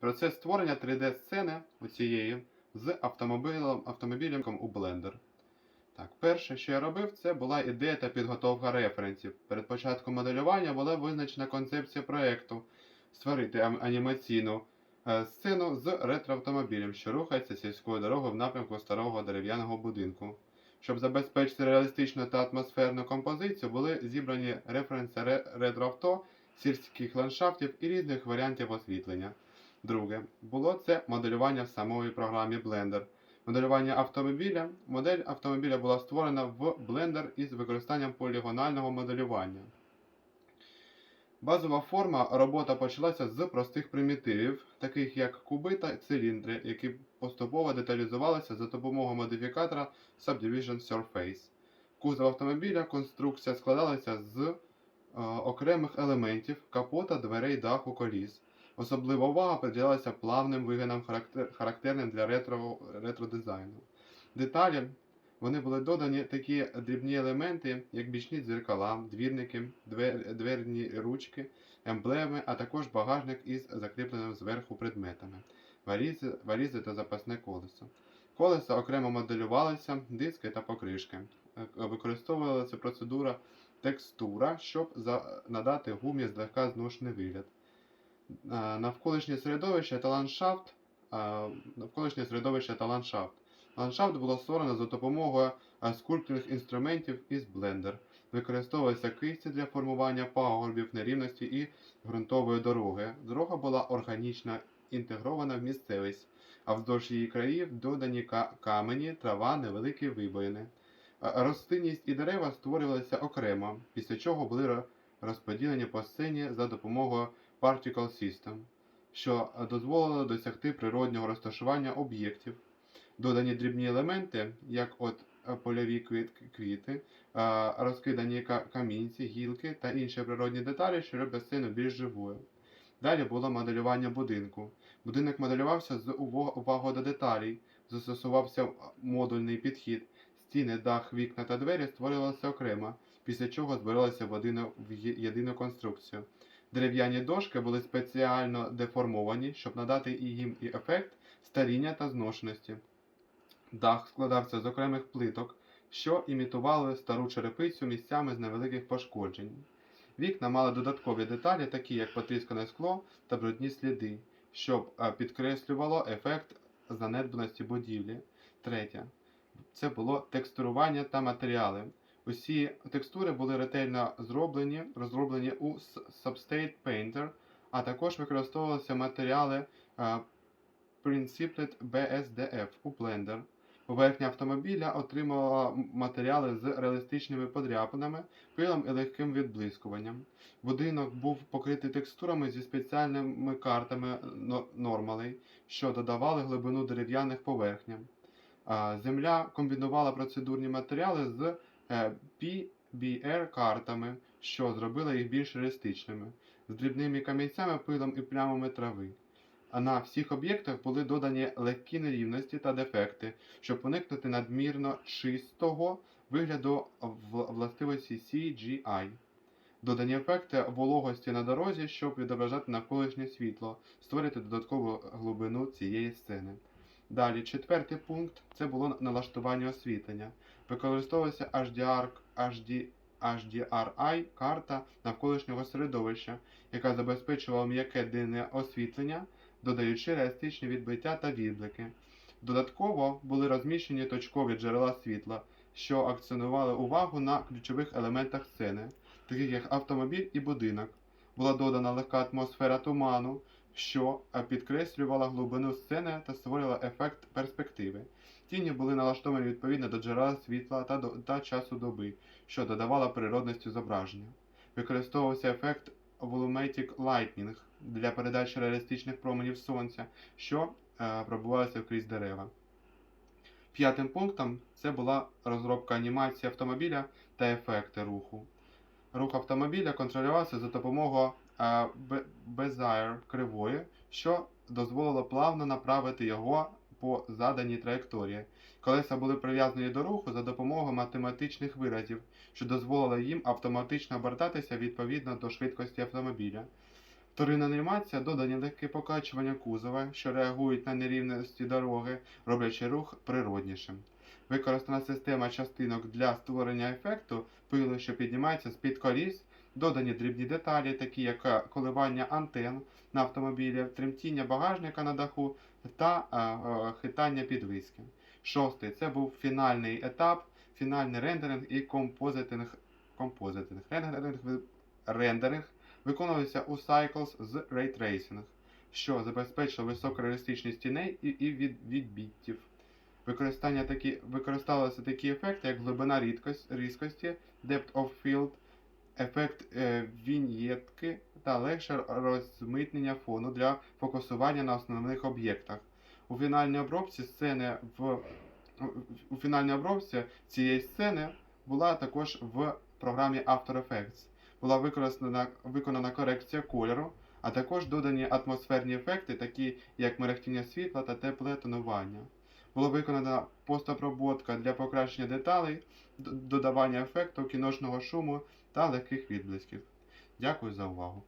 Процес створення 3D-сцени оцієї з автомобілем, автомобілем у Blender. Так, перше, що я робив, це була ідея та підготовка референсів. Перед початком моделювання була визначена концепція проєкту створити анімаційну е, сцену з ретроавтомобілем, що рухається сільською дорогою в напрямку старого дерев'яного будинку. Щоб забезпечити реалістичну та атмосферну композицію, були зібрані референси ретроавто, сільських ландшафтів і різних варіантів освітлення. Друге, було це моделювання в самої програмі Blender. Моделювання автомобіля. Модель автомобіля була створена в Blender із використанням полігонального моделювання. Базова форма робота почалася з простих примітивів, таких як куби та циліндри, які поступово деталізувалися за допомогою модифікатора Subdivision Surface. Кузов автомобіля конструкція складалася з е, окремих елементів капота, дверей, даху, коліс. Особлива увага приділялася плавним вигинам, характерним для ретро, ретро-дизайну. Деталі вони були додані такі дрібні елементи, як бічні дзеркала, двірники, двер, дверні ручки, емблеми, а також багажник із закріпленими зверху предметами, валізи, валізи та запасне колесо. Колеса окремо моделювалися, диски та покришки. Е, Використовувалася процедура текстура, щоб надати гумі злегка зношений вигляд. Е, Навколишнє середовище та ландшафт. е, Навколишнє середовище та ландшафт. Ландшафт було створено за допомогою е, скульптурних інструментів із Blender. Використовувалися кисті для формування пагорбів, нерівності і ґрунтової дороги. Дорога була органічно інтегрована в місцевість, а вздовж її країв додані камені, трава, невеликі вибоїни. Рослинність і дерева створювалися окремо, після чого були розподілені по сцені за допомогою Particle System, що е, дозволило досягти природнього розташування об'єктів. Додані дрібні елементи, як от е, польові квіти, е, розкидані камінці, гілки та інші природні деталі, що роблять сцену більш живою. Далі було моделювання будинку. Будинок моделювався з увагою до деталей, застосувався модульний підхід. Стіни, дах, вікна та двері створювалися окремо, після чого збиралися в єдину конструкцію. Дерев'яні дошки були спеціально деформовані, щоб надати їм і ефект старіння та зношеності. Дах складався з окремих плиток, що імітували стару черепицю місцями з невеликих пошкоджень. Вікна мали додаткові деталі, такі як потріскане скло та брудні сліди, щоб е, підкреслювало ефект занедбаності будівлі. Третє. Це було текстурування та матеріали. Усі текстури були ретельно зроблені, розроблені у Substate Painter, а також використовувалися матеріали е, Principled BSDF у Blender. Поверхня автомобіля отримувала матеріали з реалістичними подряпинами, пилом і легким відблискуванням. Будинок був покритий текстурами зі спеціальними картами нормалей, що додавали глибину дерев'яних поверхням. Земля комбінувала процедурні матеріали з е, PBR-картами, що зробило їх більш реалістичними, з дрібними камінцями, пилом і плямами трави. А на всіх об'єктах були додані легкі нерівності та дефекти, щоб уникнути надмірно чистого вигляду властивості CGI. Додані ефекти вологості на дорозі, щоб відображати навколишнє світло, створити додаткову глибину цієї сцени. Далі, четвертий пункт це було налаштування освітлення. Використовувалася HDR, HD, HDRI карта навколишнього середовища, яка забезпечувала м'яке денне освітлення, додаючи реалістичні відбиття та відблики. Додатково були розміщені точкові джерела світла, що акцентували увагу на ключових елементах сцени, таких як автомобіль і будинок. Була додана легка атмосфера туману, що підкреслювала глибину сцени та створювала ефект перспективи. Тіні були налаштовані відповідно до джерела світла та, до, та часу доби, що додавала природності зображення. Використовувався ефект Volumetric Lightning для передачі реалістичних променів сонця, що е, пробувалися крізь дерева. П'ятим пунктом це була розробка анімації автомобіля та ефекти руху. Рух автомобіля контролювався за допомогою Безайр кривої, що дозволило плавно направити його по заданій траєкторії. Колеса були прив'язані до руху за допомогою математичних виразів, що дозволило їм автоматично обертатися відповідно до швидкості автомобіля. Вторинна анімація додані легке покачування кузова, що реагують на нерівності дороги, роблячи рух природнішим. Використана система частинок для створення ефекту пилу, що піднімається з-під коліс, додані дрібні деталі, такі як е, коливання антен на автомобілі, тремтіння багажника на даху та е, е, хитання підвіски. Шостий це був фінальний етап, фінальний рендеринг і композитинг. композитинг. Рендеринг, рендеринг виконувався у Cycles з Ray Tracing, що забезпечило високу реалістичність тіней і, і від, відбіттів. Використання такі, використовувалися такі ефекти, як глибина рідкость, різкості, depth of field, ефект е, віньєтки та легше розмитнення фону для фокусування на основних об'єктах. У фінальній обробці сцени в у фінальній обробці цієї сцени була також в програмі After Effects. Була використана, виконана корекція кольору, а також додані атмосферні ефекти, такі як мерехтіння світла та тепле тонування. Була виконана постопроботка для покращення деталей, додавання ефекту кіношного шуму та легких відблисків. Дякую за увагу.